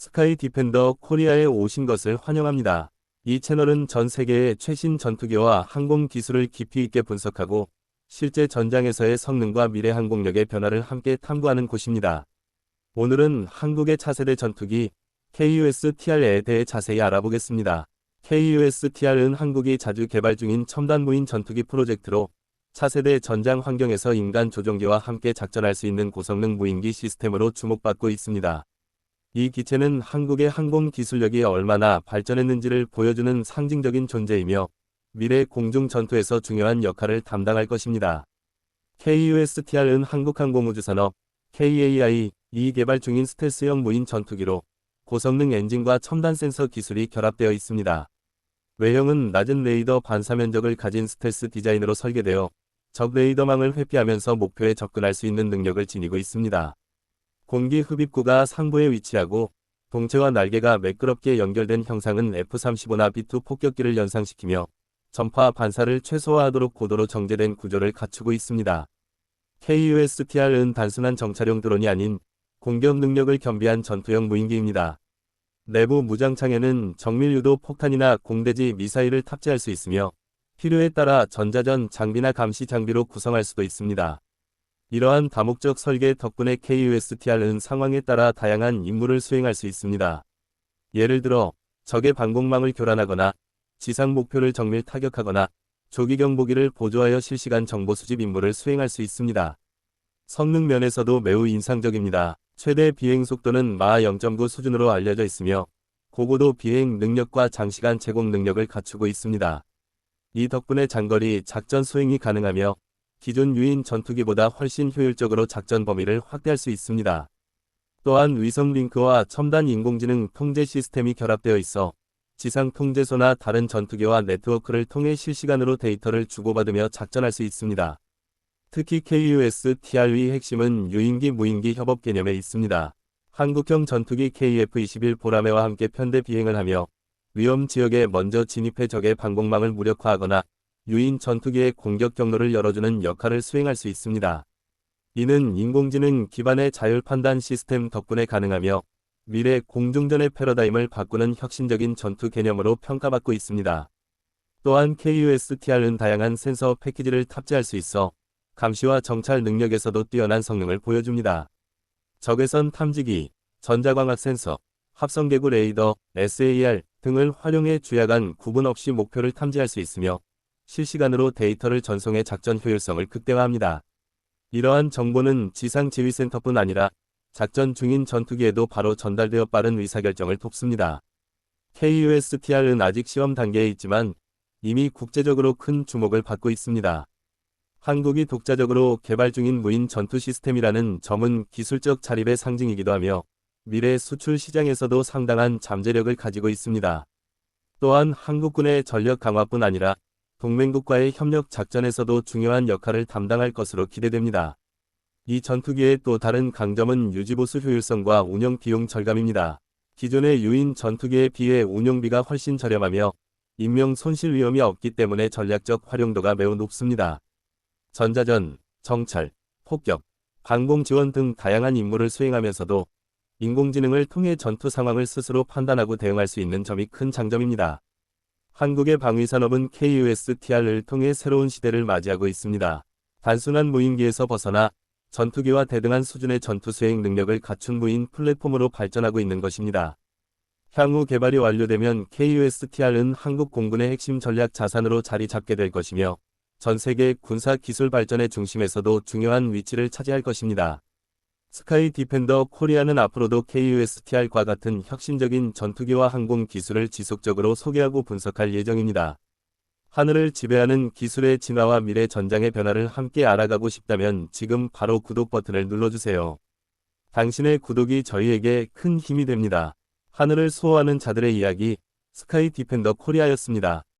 스카이 디펜더 코리아에 오신 것을 환영합니다. 이 채널은 전 세계의 최신 전투기와 항공 기술을 깊이 있게 분석하고 실제 전장에서의 성능과 미래 항공력의 변화를 함께 탐구하는 곳입니다. 오늘은 한국의 차세대 전투기 KUS-TR에 대해 자세히 알아보겠습니다. KUS-TR은 한국이 자주 개발 중인 첨단 무인 전투기 프로젝트로 차세대 전장 환경에서 인간 조종기와 함께 작전할 수 있는 고성능 무인기 시스템으로 주목받고 있습니다. 이 기체는 한국의 항공 기술력이 얼마나 발전했는지를 보여주는 상징적인 존재이며 미래 공중 전투에서 중요한 역할을 담당할 것입니다. KUS-TR은 한국항공우주산업 KAI 이 개발 중인 스텔스형 무인 전투기로 고성능 엔진과 첨단 센서 기술이 결합되어 있습니다. 외형은 낮은 레이더 반사 면적을 가진 스텔스 디자인으로 설계되어 적 레이더망을 회피하면서 목표에 접근할 수 있는 능력을 지니고 있습니다. 공기 흡입구가 상부에 위치하고 동체와 날개가 매끄럽게 연결된 형상은 F-35나 B-2 폭격기를 연상시키며 전파 반사를 최소화하도록 고도로 정제된 구조를 갖추고 있습니다. KUS-TR은 단순한 정찰용 드론이 아닌 공격 능력을 겸비한 전투형 무인기입니다. 내부 무장창에는 정밀 유도 폭탄이나 공대지 미사일을 탑재할 수 있으며 필요에 따라 전자전 장비나 감시 장비로 구성할 수도 있습니다. 이러한 다목적 설계 덕분에 KUS-TR은 상황에 따라 다양한 임무를 수행할 수 있습니다. 예를 들어 적의 방공망을 교란하거나 지상 목표를 정밀 타격하거나 조기 경보기를 보조하여 실시간 정보 수집 임무를 수행할 수 있습니다. 성능 면에서도 매우 인상적입니다. 최대 비행 속도는 마0.9 수준으로 알려져 있으며 고고도 비행 능력과 장시간 제공 능력을 갖추고 있습니다. 이 덕분에 장거리 작전 수행이 가능하며 기존 유인 전투기보다 훨씬 효율적으로 작전 범위를 확대할 수 있습니다. 또한 위성 링크와 첨단 인공지능 통제 시스템이 결합되어 있어 지상 통제소나 다른 전투기와 네트워크를 통해 실시간으로 데이터를 주고받으며 작전할 수 있습니다. 특히 KUS-TR의 핵심은 유인기 무인기 협업 개념에 있습니다. 한국형 전투기 KF-21 보라매와 함께 편대 비행을 하며 위험 지역에 먼저 진입해 적의 방공망을 무력화하거나 유인 전투기의 공격 경로를 열어주는 역할을 수행할 수 있습니다. 이는 인공지능 기반의 자율 판단 시스템 덕분에 가능하며 미래 공중전의 패러다임을 바꾸는 혁신적인 전투 개념으로 평가받고 있습니다. 또한 KUS-TR은 다양한 센서 패키지를 탑재할 수 있어 감시와 정찰 능력에서도 뛰어난 성능을 보여줍니다. 적외선 탐지기, 전자광학 센서, 합성개구 레이더, SAR 등을 활용해 주야간 구분 없이 목표를 탐지할 수 있으며 실시간으로 데이터를 전송해 작전 효율성을 극대화합니다. 이러한 정보는 지상 지휘센터뿐 아니라 작전 중인 전투기에도 바로 전달되어 빠른 의사결정을 돕습니다. KUS-TR은 아직 시험 단계에 있지만 이미 국제적으로 큰 주목을 받고 있습니다. 한국이 독자적으로 개발 중인 무인 전투 시스템이라는 점은 기술적 자립의 상징이기도 하며 미래 수출 시장에서도 상당한 잠재력을 가지고 있습니다. 또한 한국군의 전력 강화뿐 아니라 동맹국과의 협력 작전에서도 중요한 역할을 담당할 것으로 기대됩니다. 이 전투기의 또 다른 강점은 유지보수 효율성과 운영 비용 절감입니다. 기존의 유인 전투기에 비해 운용비가 훨씬 저렴하며 인명 손실 위험이 없기 때문에 전략적 활용도가 매우 높습니다. 전자전, 정찰, 폭격, 방공 지원 등 다양한 임무를 수행하면서도 인공지능을 통해 전투 상황을 스스로 판단하고 대응할 수 있는 점이 큰 장점입니다. 한국의 방위산업은 KUS-TR을 통해 새로운 시대를 맞이하고 있습니다. 단순한 무인기에서 벗어나 전투기와 대등한 수준의 전투 수행 능력을 갖춘 무인 플랫폼으로 발전하고 있는 것입니다. 향후 개발이 완료되면 KUS-TR은 한국 공군의 핵심 전략 자산으로 자리 잡게 될 것이며 전 세계 군사 기술 발전의 중심에서도 중요한 위치를 차지할 것입니다. 스카이 디펜더 코리아는 앞으로도 KUS-TR과 같은 혁신적인 전투기와 항공 기술을 지속적으로 소개하고 분석할 예정입니다. 하늘을 지배하는 기술의 진화와 미래 전장의 변화를 함께 알아가고 싶다면 지금 바로 구독 버튼을 눌러주세요. 당신의 구독이 저희에게 큰 힘이 됩니다. 하늘을 수호하는 자들의 이야기, 스카이 디펜더 코리아였습니다.